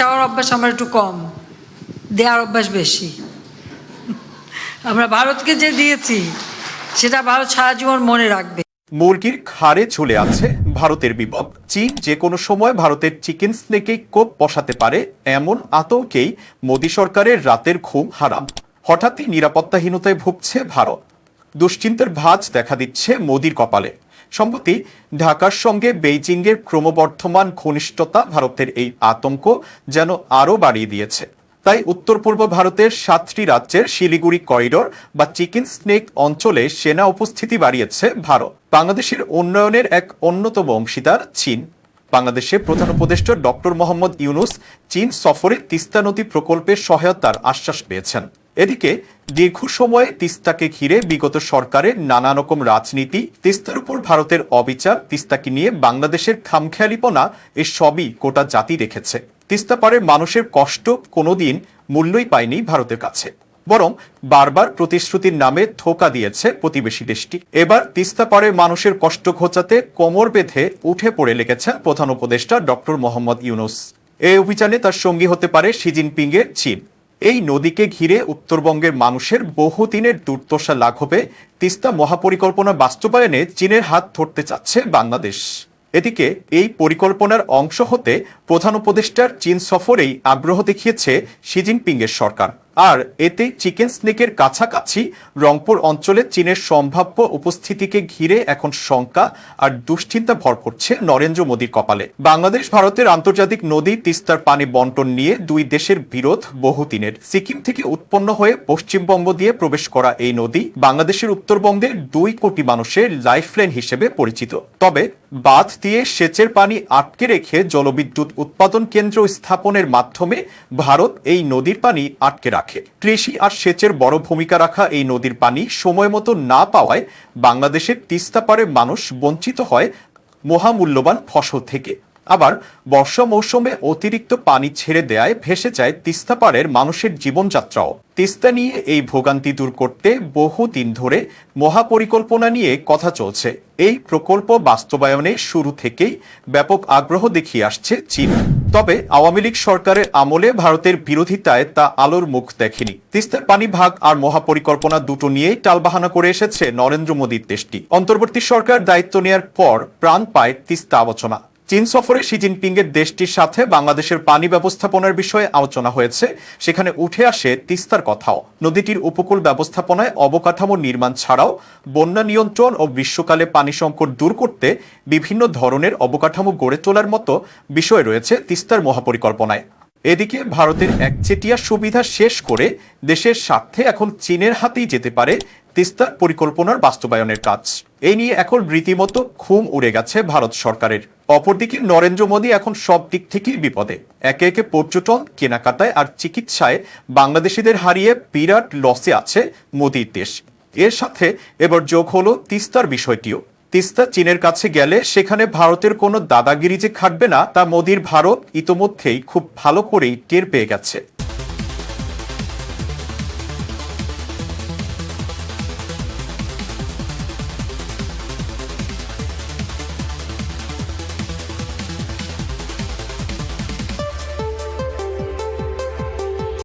চাওয়ার অভ্যাস আমার একটু কম। দেওয়ার অভ্যাস বেশি। আমরা ভারতকে যে দিয়েছি, সেটা ভারত সারা জীবন মনে রাখবে। মুরগির খাড়ে ঝুলে আছে ভারতের বিপদ। চীন যে কোনো সময় ভারতের চিকেন স্নেকে কোপ বসাতে পারে, এমন আতঙ্কেই মোদী সরকারের রাতের ঘুম হারাম। হঠাৎই নিরাপত্তাহীনতায় ভুগছে ভারত। দুশ্চিন্তার ভাঁজ দেখা দিচ্ছে মোদির কপালে। সম্প্রতি ঢাকার সঙ্গে বেইজিংয়ের ক্রমবর্ধমান ঘনিষ্ঠতা ভারতের এই আতঙ্ক যেন আরও বাড়িয়ে দিয়েছে। তাই উত্তর পূর্ব ভারতের সাতটি রাজ্যের শিলিগুড়ি করিডোর বা চিকেন স্নেক অঞ্চলে সেনা উপস্থিতি বাড়িয়েছে ভারত। বাংলাদেশের উন্নয়নের এক অন্যতম অংশীদার চীন। বাংলাদেশে প্রধান উপদেষ্টা ডক্টর মোহাম্মদ ইউনুস চীন সফরে তিস্তা নদী প্রকল্পের সহায়তার আশ্বাস পেয়েছেন। এদিকে দীর্ঘ সময়ে তিস্তাকে ঘিরে বিগত সরকারের নানা রকম রাজনীতি, তিস্তার উপর ভারতের অবিচার, তিস্তাকে নিয়ে বাংলাদেশের খামখেয়ালিপনা এ সবই গোটা জাতি রেখেছে তিস্তা পাড়ের মানুষের কষ্ট কোনোদিন মূল্যই পায়নি ভারতের কাছে। বরং বারবার প্রতিশ্রুতির নামে ধোকা দিয়েছে প্রতিবেশী দেশটি। এবার তিস্তা পাড়ের মানুষের কষ্ট ঘোচাতে কোমর বেঁধে উঠে পড়ে লেগেছেন প্রধান উপদেষ্টা ডক্টর মোহাম্মদ ইউনুস। এই অভিযানে তার সঙ্গী হতে পারে শি জিনপিংয়ের চীন। এই নদীকে ঘিরে উত্তরবঙ্গের মানুষের বহুদিনের দুর্দশা লাঘবে। তিস্তা মহাপরিকল্পনা বাস্তবায়নে চীনের হাত ধরতে চাচ্ছে বাংলাদেশ। এদিকে এই পরিকল্পনার অংশ হতে প্রধান উপদেষ্টার চীন সফরেই আগ্রহ দেখিয়েছে শি জিনপিংয়ের সরকার। আর এতে চিকেন স্নেকের কাছাকাছি রংপুর অঞ্চলে চীনের সম্ভাব্য উপস্থিতিকে ঘিরে এখন শঙ্কা আর দুশ্চিন্তা ভর করছে নরেন্দ্র মোদীর কপালে। বাংলাদেশ, ভারতের আন্তর্জাতিক নদী তিস্তার পানি বন্টন নিয়ে দুই দেশের বিরোধ বহুদিনের। সিকিম থেকে উৎপন্ন হয়ে পশ্চিমবঙ্গ দিয়ে প্রবেশ করা এই নদী বাংলাদেশের উত্তরবঙ্গের দুই কোটি মানুষের লাইফলাইন হিসেবে পরিচিত। তবে বাঁধ দিয়ে সেচের পানি আটকে রেখে জলবিদ্যুৎ উৎপাদন কেন্দ্র স্থাপনের মাধ্যমে ভারত এই নদীর পানি আটকে রাখে। কৃষি আর সেচের বড় ভূমিকা রাখা এই নদীর পানি সময় মতো না পাওয়ায় বাংলাদেশের তিস্তা পাড়ের মানুষ বঞ্চিত হয় মহামূল্যবান ফসল থেকে। আবার বর্ষা মৌসুমে অতিরিক্ত পানি ছেড়ে দেয়ায় ভেসে যায় তিস্তা পাড়ের মানুষের জীবনযাত্রাও। তিস্তা নিয়ে এই ভোগান্তি দূর করতে বহুদিন ধরে মহাপরিকল্পনা নিয়ে কথা চলছে। এই প্রকল্প বাস্তবায়নে শুরু থেকেই ব্যাপক আগ্রহ দেখিয়ে আসছে চীন। তবে আওয়ামী লীগ সরকারের আমলে ভারতের বিরোধিতায় তা আলোর মুখ দেখেনি। তিস্তার পানি ভাগ আর মহাপরিকল্পনা দুটো নিয়েই টালবাহানা করে এসেছে নরেন্দ্র মোদীর দেশটি। অন্তর্বর্তী সরকার দায়িত্ব নেয়ার পর প্রাণ পায় তিস্তা আলোচনা। চীন সফরে শি জিনপিং এর দেশটির সাথে বাংলাদেশের পানি ব্যবস্থাপনার বিষয়ে আলোচনা হয়েছে। সেখানে উঠে আসে তিস্তার কথাও। নদীটির উপকূল ব্যবস্থাপনায় অবকাঠামো নির্মাণ ছাড়াও বন্যা নিয়ন্ত্রণ ও গ্রীষ্মকালে পানি সংকট দূর করতে বিভিন্ন ধরনের অবকাঠামো গড়ে তোলার মতো বিষয় রয়েছে তিস্তার মহাপরিকল্পনায়। এদিকে ভারতের একচেটিয়া সুবিধা শেষ করে দেশের স্বার্থে এখন চীনের হাতেই যেতে পারে তিস্তার পরিকল্পনার বাস্তবায়নের কাজ। এই নিয়ে এখন রীতিমতো ঘুম উড়ে গেছে ভারত সরকারের। অপরদিকে নরেন্দ্র মোদী এখন সব দিক থেকেই বিপদে। একে একে পর্যটন, কেনাকাটায় আর চিকিৎসায় বাংলাদেশিদের হারিয়ে বিরাট লসে আছে মোদীর দেশ। এর সাথে এবার যোগ হলো তিস্তার বিষয়টিও। তিস্তা চীনের কাছে গেলে সেখানে ভারতের কোনো দাদাগিরি যে খাটবে না তা মোদীর ভারত ইতোমধ্যেই খুব ভালো করেই টের পেয়ে গেছে।